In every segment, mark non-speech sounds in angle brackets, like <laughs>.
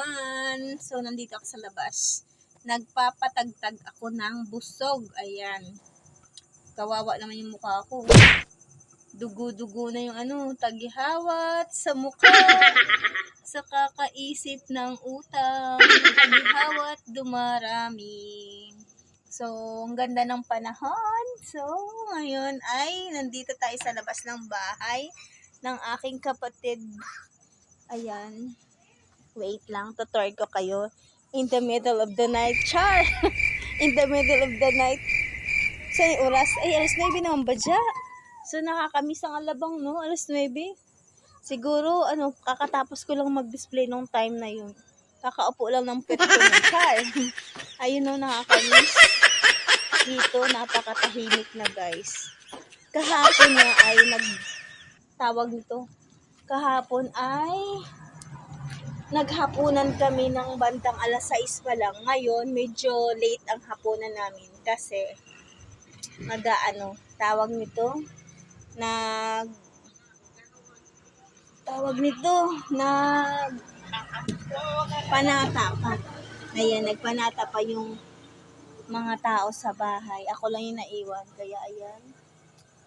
everyone! So, nandito ako sa labas. Nagpapatagtag ako ng busog. Ayan. Kawawa naman yung mukha ko. Dugo-dugo na yung ano, tagihawat sa mukha. <laughs> sa kakaisip ng utang. Tagihawat dumarami. So, ang ganda ng panahon. So, ngayon ay nandito tayo sa labas ng bahay ng aking kapatid. Ayan. Wait lang, tutor ko kayo. In the middle of the night. Char! <laughs> In the middle of the night. Sa oras, ay alas 9 naman ba dya? So nakakamiss ang alabang, no? Alas 9. Siguro, ano, kakatapos ko lang mag-display nung time na yun. Kakaupo lang ng pet ko ng <laughs> Char. <laughs> Ayun no, nakakamiss. Dito, napakatahimik na guys. Kahapon nga ay nag tawag nito. Kahapon ay naghapunan kami ng bandang alas 6 pa lang. Ngayon, medyo late ang hapunan namin kasi nag-ano, tawag nito, nag tawag nito, nag panata pa. Ayan, nagpanata pa yung mga tao sa bahay. Ako lang yung naiwan. Kaya ayan.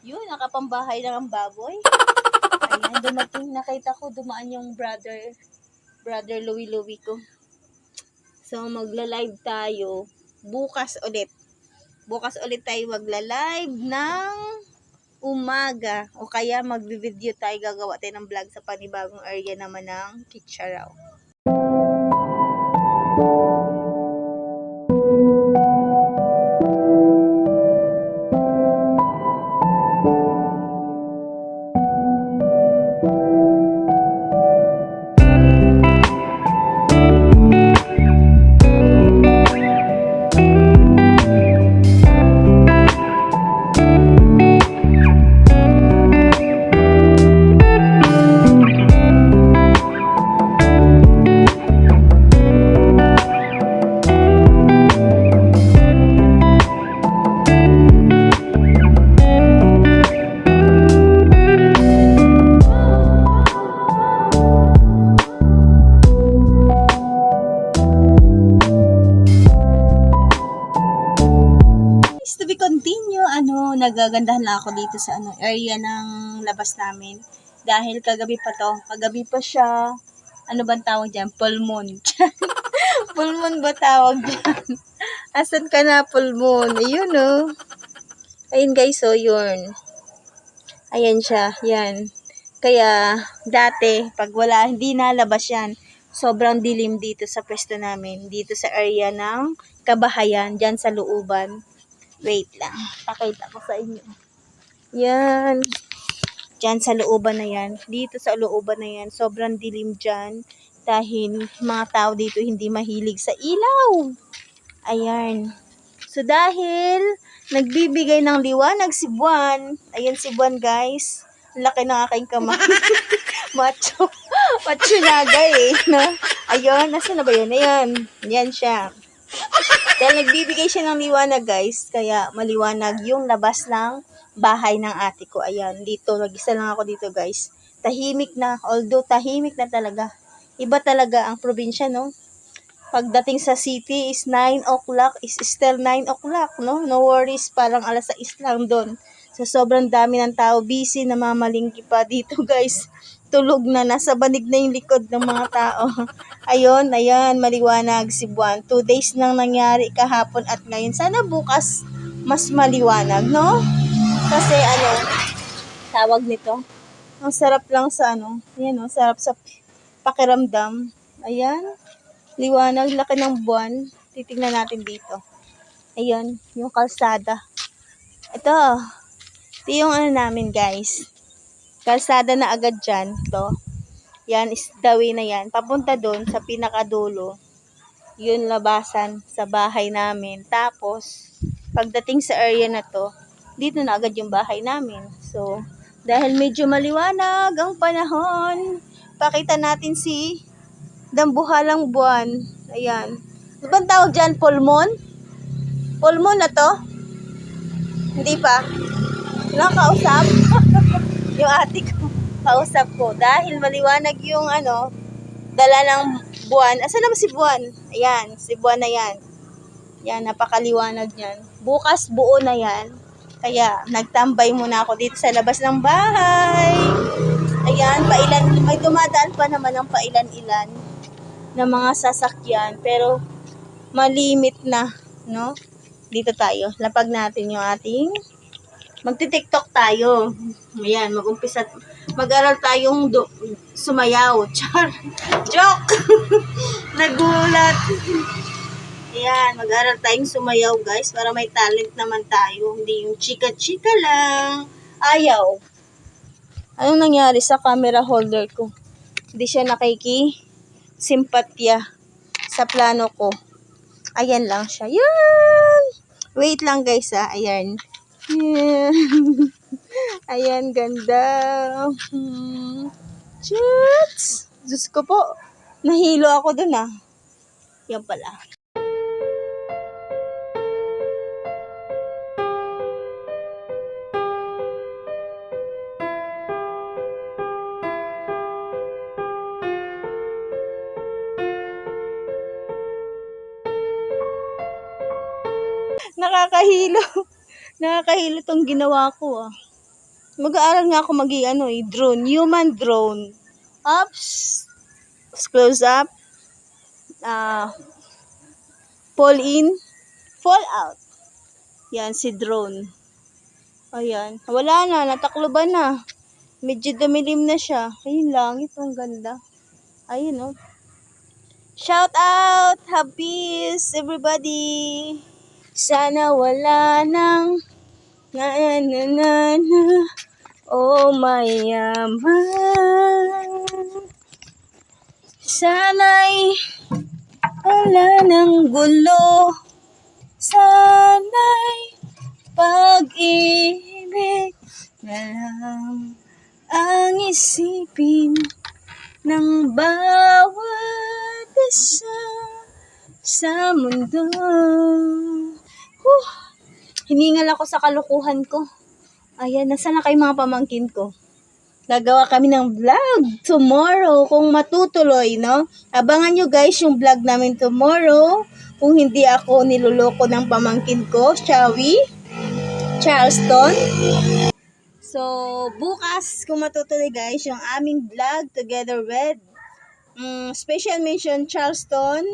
Yun, nakapambahay lang ang baboy. Ayan, dumating, nakita ko, dumaan yung brother brother Louie Louie ko. So, magla-live tayo bukas ulit. Bukas ulit tayo magla-live ng umaga. O kaya magvi-video tayo, gagawa tayo ng vlog sa panibagong area naman ng Kitcharaw. Nagagandahan lang ako dito sa ano area ng labas namin. Dahil kagabi pa to, kagabi pa siya, ano bang tawag dyan? Pulmon. <laughs> pulmon ba tawag dyan? <laughs> Asan ka na, pulmon? Ayun, oh. Ayun, guys, oh, yun. Ayan siya, yan. Kaya, dati, pag wala, hindi nalabas yan. Sobrang dilim dito sa pwesto namin. Dito sa area ng kabahayan, dyan sa looban. Wait lang. Pakita ko sa inyo. Yan. Diyan sa looban na yan. Dito sa looban na yan. Sobrang dilim dyan. Dahil mga tao dito hindi mahilig sa ilaw. Ayan. So dahil nagbibigay ng liwanag si Buwan. Ayan si Buwan guys. Laki ng aking kamay. <laughs> Macho. Macho naga eh. No? Ayun. Nasaan na ba yun? Ayan. Yan siya. Dahil nagbibigay siya ng liwanag, guys. Kaya maliwanag yung labas ng bahay ng ate ko. Ayan, dito. Mag-isa lang ako dito, guys. Tahimik na. Although tahimik na talaga. Iba talaga ang probinsya, no? Pagdating sa city is 9 o'clock. Is still 9 o'clock, no? No worries. Parang alas 6 lang doon. Sa sobrang dami ng tao, busy, namamalingki pa dito, <laughs> guys. Tulog na, nasa banig na yung likod ng mga tao. <laughs> Ayun, ayan, maliwanag si Buwan. Two days nang nangyari kahapon at ngayon. Sana bukas mas maliwanag, no? Kasi ano, tawag nito. Ang sarap lang sa ano, ayan o, sarap sa pakiramdam. Ayan, liwanag, laki ng buwan. Titignan natin dito. Ayan, yung kalsada. Ito, ito yung ano namin guys. Kalsada na agad dyan. Ito. Yan is the way na yan. Papunta doon sa pinakadulo. Yun labasan sa bahay namin. Tapos, pagdating sa area na to, dito na agad yung bahay namin. So, dahil medyo maliwanag ang panahon, pakita natin si Dambuhalang Buwan. Ayan. Ano bang tawag dyan? Pulmon? Pulmon na to? Hindi pa. Nakakausap? <laughs> <laughs> yung ate ko, kausap ko. Dahil maliwanag yung ano, dala ng Buwan. Asa naman si Buwan? Ayan, si Buwan na yan. Yan, napakaliwanag niyan. Bukas buo na yan. Kaya, nagtambay muna ako dito sa labas ng bahay. Ayan, pailan, may dumadaan pa naman ng pailan-ilan na mga sasakyan. Pero, malimit na, no? Dito tayo. Lapag natin yung ating magti-tiktok tayo. Ayan, mag-umpisa. Mag-aral tayong do- sumayaw. <laughs> Char. Joke! <laughs> Nagulat. Ayan, mag-aral tayong sumayaw guys para may talent naman tayo. Hindi yung chika-chika lang. Ayaw. Anong nangyari sa camera holder ko? Hindi siya nakiki simpatya sa plano ko. Ayan lang siya. Yan! Wait lang guys ha. Ayan. Yan. <laughs> Ayan, ganda. Hmm. Chats! Diyos ko po. Nahilo ako dun ah. Yan pala. Nakakahilo. Nakakahilo tong ginawa ko ah. Mag-aaral nga ako mag ano eh, drone, human drone. Ups, close up, ah, fall in, fall out. Yan, si drone. Ayan, wala na, natakloban na. Medyo dumilim na siya. Ayun lang, ito ang ganda. Ayun oh. Shout out! Peace, everybody! Sana wala nang na na na na oh mayaman Sana'y wala nang gulo Sana'y pag-ibig na lang ang isipin ng bawat isa sa mundo. Whew. Hiningal ako sa kalukuhan ko. Ayan, nasa na kayo mga pamangkin ko? Gagawa kami ng vlog tomorrow kung matutuloy, no? Abangan nyo guys yung vlog namin tomorrow. Kung hindi ako niluloko ng pamangkin ko, shall we? Charleston. So, bukas kung matutuloy guys, yung aming vlog together with mm, special mention Charleston,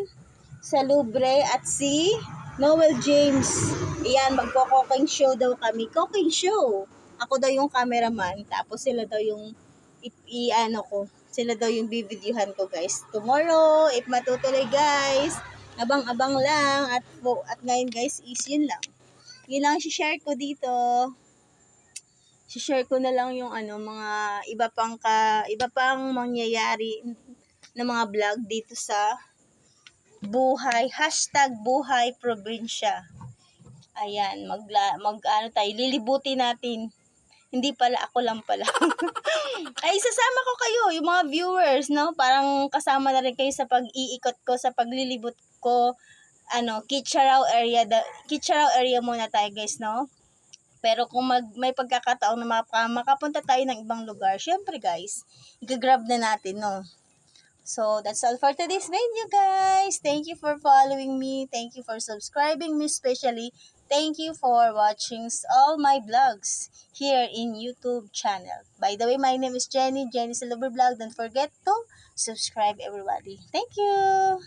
Salubre at si Noel James. Iyan, magko-cooking show daw kami. Cooking show. Ako daw yung cameraman, tapos sila daw yung i- i-ano ko. Sila daw yung bivideohan ko, guys. Tomorrow, if matutuloy, guys, abang-abang lang. At, po, at ngayon, guys, is yun lang. Yun lang share ko dito. share ko na lang yung ano, mga iba pang ka, iba pang mangyayari na mga vlog dito sa buhay, hashtag buhay probinsya. Ayan, magla, mag, ano tayo, lilibuti natin. Hindi pala, ako lang pala. <laughs> Ay, sasama ko kayo, yung mga viewers, no? Parang kasama na rin kayo sa pag-iikot ko, sa paglilibot ko, ano, Kitcharao area, da, Kitcharao area muna tayo, guys, no? Pero kung mag, may pagkakataon na maka, makapunta tayo ng ibang lugar, syempre, guys, i-grab na natin, no? So, that's all for today's video, guys. Thank you for following me. Thank you for subscribing me, especially. Thank you for watching all my vlogs here in YouTube channel. By the way, my name is Jenny, Jenny Silver Vlog. Don't forget to subscribe, everybody. Thank you!